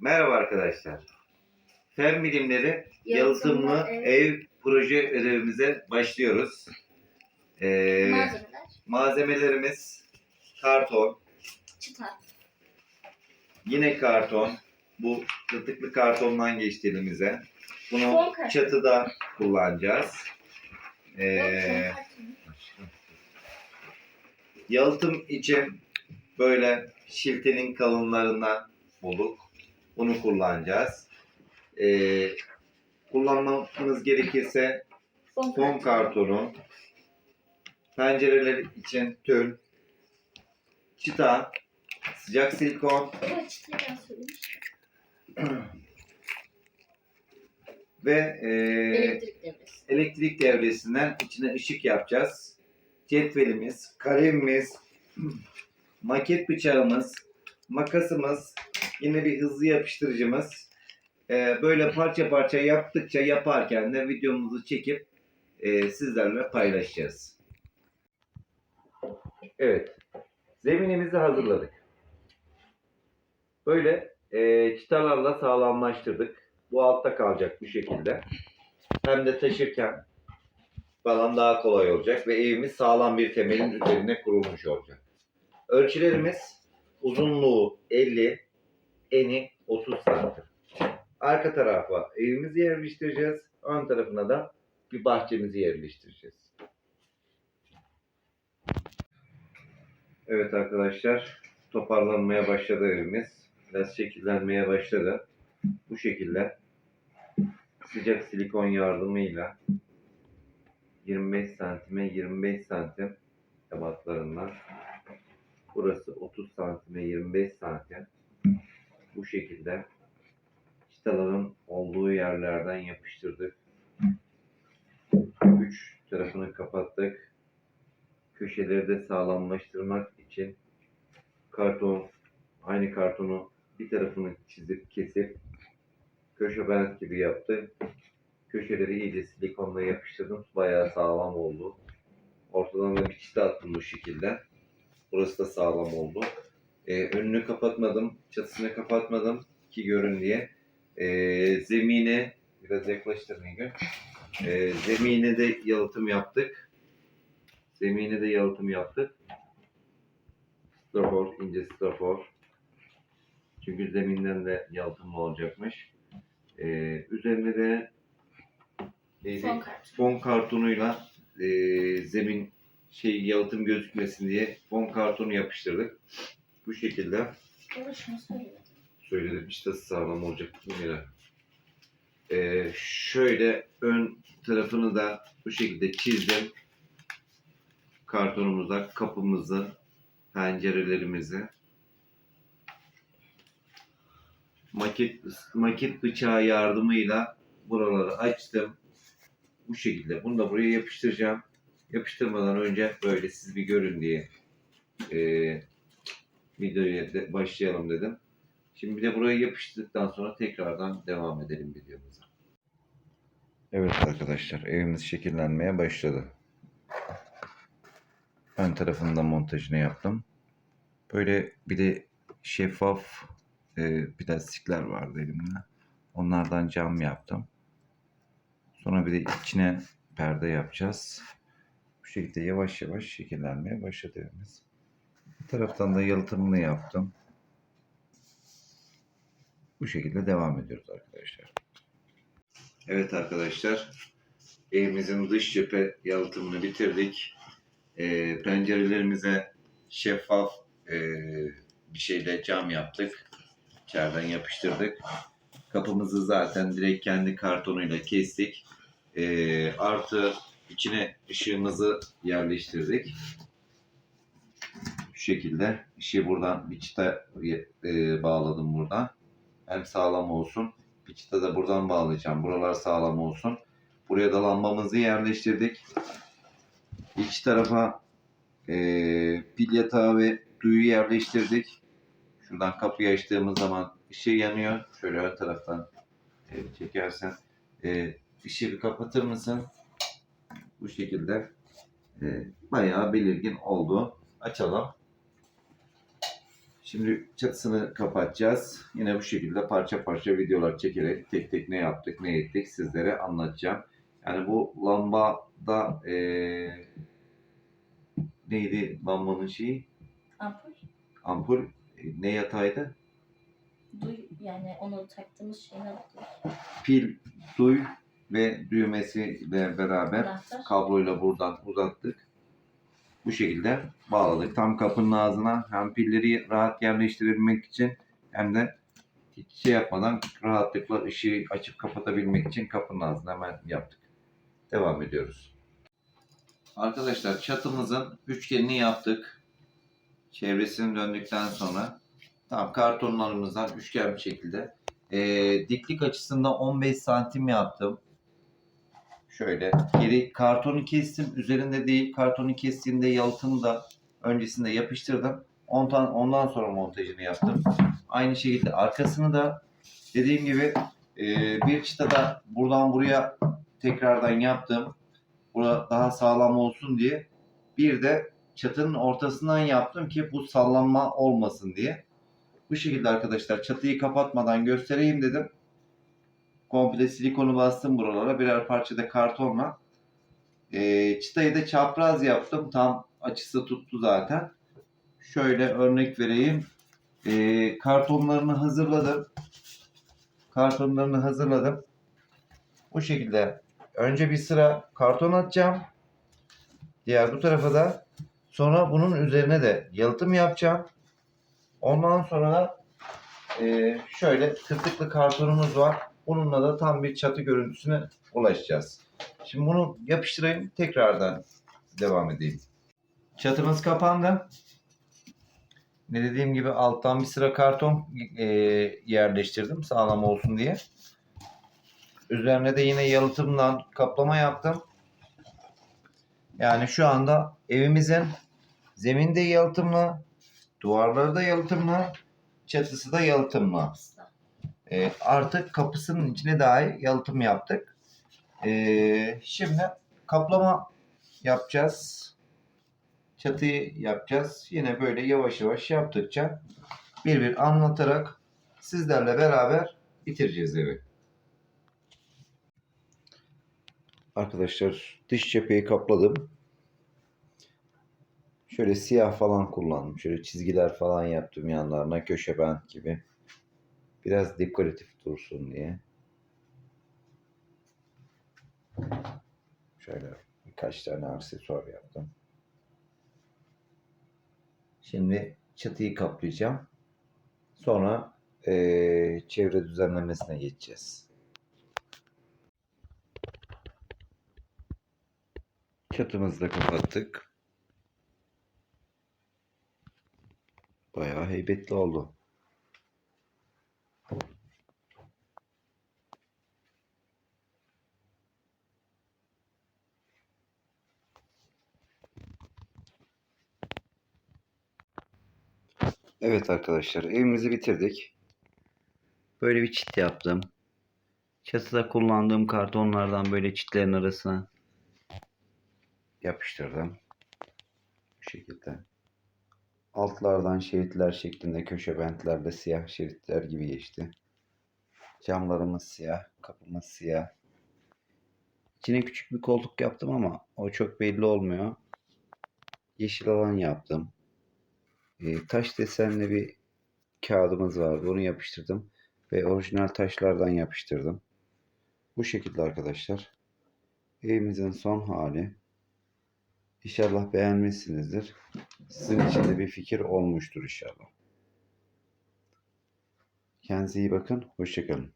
Merhaba arkadaşlar. Fen bilimleri Yalıtımlı yalıtımlı ev. ev proje ödevimize başlıyoruz. Ee, Malzemeler. malzemelerimiz karton, Çıta. yine karton. Bu tırtıklı kartondan geçti elimize. Bunu Fon çatıda kullanacağız. Ee, yalıtım için böyle şiltenin kalınlarından bulduk. Bunu kullanacağız. Ee, kullanmamız gerekirse fon kartonu, pencereler için tül, çıta, sıcak silikon ve e, Elektrik devresi. elektrik devresinden içine ışık yapacağız. Cetvelimiz, kalemimiz, maket bıçağımız, makasımız, yine bir hızlı yapıştırıcımız. Ee, böyle parça parça yaptıkça yaparken de videomuzu çekip e, sizlerle paylaşacağız. Evet, zeminimizi hazırladık. Böyle e, çıtalarla sağlamlaştırdık. Bu altta kalacak bu şekilde. Hem de taşırken falan daha kolay olacak ve evimiz sağlam bir temelin üzerine kurulmuş olacak. Ölçülerimiz uzunluğu 50, eni 30 santim. Arka tarafa evimizi yerleştireceğiz. Ön tarafına da bir bahçemizi yerleştireceğiz. Evet arkadaşlar toparlanmaya başladı evimiz. Biraz şekillenmeye başladı. Bu şekilde sıcak silikon yardımıyla 25 santime 25 santim ebatlarından burası 30 santime 25 santim bu şekilde çıtaların olduğu yerlerden yapıştırdık. Üç tarafını kapattık. Köşeleri de sağlamlaştırmak için karton aynı kartonu bir tarafını çizip kesip köşe bant gibi yaptı. Köşeleri iyice silikonla yapıştırdım. Bayağı sağlam oldu. Ortadan da bir çıta attım bu şekilde. Burası da sağlam oldu. Ee, önünü kapatmadım. Çatısını kapatmadım ki görün diye. Ee, zemine biraz yaklaştır Nilgün. Ee, zemine de yalıtım yaptık. Zemine de yalıtım yaptık. Strafor, ince strafor. Çünkü zeminden de yalıtımlı olacakmış. Ee, üzerine de neydi? Fon kartonu. fon kartonuyla e, zemin şey yalıtım gözükmesin diye fon kartonu yapıştırdık. Bu şekilde söyledim işte sağlam olacak yine. E, şöyle ön tarafını da bu şekilde çizdim. Kartonumuza kapımızı, pencerelerimizi maket maket bıçağı yardımıyla buraları açtım. Bu şekilde. Bunu da buraya yapıştıracağım. Yapıştırmadan önce böyle siz bir görün diye e, videoya de başlayalım dedim. Şimdi bir de buraya yapıştırdıktan sonra tekrardan devam edelim videomuza. Evet arkadaşlar evimiz şekillenmeye başladı. Ön tarafında montajını yaptım. Böyle bir de şeffaf e, plastikler vardı elimde. Onlardan cam yaptım. Sonra bir de içine perde yapacağız. Şekilde yavaş yavaş şekillenmeye başladı evimiz. Bir taraftan da yalıtımını yaptım. Bu şekilde devam ediyoruz arkadaşlar. Evet arkadaşlar. Evimizin dış cephe yalıtımını bitirdik. Ee, pencerelerimize şeffaf e, bir şeyle cam yaptık. İçeriden yapıştırdık. Kapımızı zaten direkt kendi kartonuyla kestik. Ee, artı içine ışığımızı yerleştirdik. Şu şekilde ışığı buradan bir çıta e, bağladım buradan. Hem sağlam olsun. Bir çıta da buradan bağlayacağım. Buralar sağlam olsun. Buraya da lambamızı yerleştirdik. İç tarafa e, pil yatağı ve duyu yerleştirdik. Şuradan kapıyı açtığımız zaman ışığı yanıyor. Şöyle ön taraftan e, çekersen. E, ışığı kapatır mısın? Bu şekilde e, bayağı belirgin oldu. Açalım. Şimdi çatısını kapatacağız. Yine bu şekilde parça parça videolar çekerek tek tek ne yaptık, ne ettik sizlere anlatacağım. Yani bu lambada eee neydi lambanın şeyi? Ampul. Ampul e, ne yataydı? Duy yani onu taktığımız şeyin adı. Pil, duy ve düğmesiyle beraber Anahtar. kabloyla buradan uzattık. Bu şekilde bağladık. Tam kapının ağzına hem pilleri rahat yerleştirebilmek için hem de hiç şey yapmadan rahatlıkla ışığı açıp kapatabilmek için kapının ağzına hemen yaptık. Devam ediyoruz. Arkadaşlar çatımızın üçgenini yaptık. Çevresini döndükten sonra tam kartonlarımızdan üçgen bir şekilde ee, diklik açısında 15 santim yaptım. Şöyle geri kartonu kestim. Üzerinde değil kartonu kestiğimde yalıtımı da öncesinde yapıştırdım. Ondan, ondan sonra montajını yaptım. Aynı şekilde arkasını da dediğim gibi e, bir çıtada buradan buraya tekrardan yaptım. Burada daha sağlam olsun diye. Bir de çatının ortasından yaptım ki bu sallanma olmasın diye. Bu şekilde arkadaşlar çatıyı kapatmadan göstereyim dedim. Komple silikonu bastım buralara. Birer parçada kartonla. Ee, çıtayı da çapraz yaptım. Tam açısı tuttu zaten. Şöyle örnek vereyim. Ee, kartonlarını hazırladım. Kartonlarını hazırladım. Bu şekilde önce bir sıra karton atacağım. Diğer bu tarafa da sonra bunun üzerine de yalıtım yapacağım. Ondan sonra da e, şöyle tırtıklı kartonumuz var. Bununla da tam bir çatı görüntüsüne ulaşacağız. Şimdi bunu yapıştırayım. Tekrardan devam edeyim. Çatımız kapandı. Ne dediğim gibi alttan bir sıra karton e, yerleştirdim sağlam olsun diye. Üzerine de yine yalıtımdan kaplama yaptım. Yani şu anda evimizin zeminde yalıtımlı, duvarları da yalıtımlı, çatısı da yalıtımlı. E, artık kapısının içine dahi yalıtım yaptık. E, şimdi kaplama yapacağız. Çatıyı yapacağız. Yine böyle yavaş yavaş yaptıkça bir bir anlatarak sizlerle beraber bitireceğiz evi. Arkadaşlar dış cepheyi kapladım. Şöyle siyah falan kullandım. Şöyle çizgiler falan yaptım yanlarına köşe bent gibi. Biraz dekoratif dursun diye. Şöyle birkaç tane aksesuar yaptım. Şimdi çatıyı kaplayacağım. Sonra eee, çevre düzenlemesine geçeceğiz. Çatımızı da kapattık. Bayağı heybetli oldu. Evet arkadaşlar evimizi bitirdik. Böyle bir çit yaptım. Çatıda kullandığım kartonlardan böyle çitlerin arasına yapıştırdım. Bu şekilde. Altlardan şeritler şeklinde köşe bentlerle siyah şeritler gibi geçti. Camlarımız siyah, kapımız siyah. İçine küçük bir koltuk yaptım ama o çok belli olmuyor. Yeşil alan yaptım. E, taş desenli bir kağıdımız vardı. Onu yapıştırdım. Ve orijinal taşlardan yapıştırdım. Bu şekilde arkadaşlar. Evimizin son hali. İnşallah beğenmişsinizdir. Sizin için de bir fikir olmuştur inşallah. Kendinize iyi bakın. Hoşçakalın.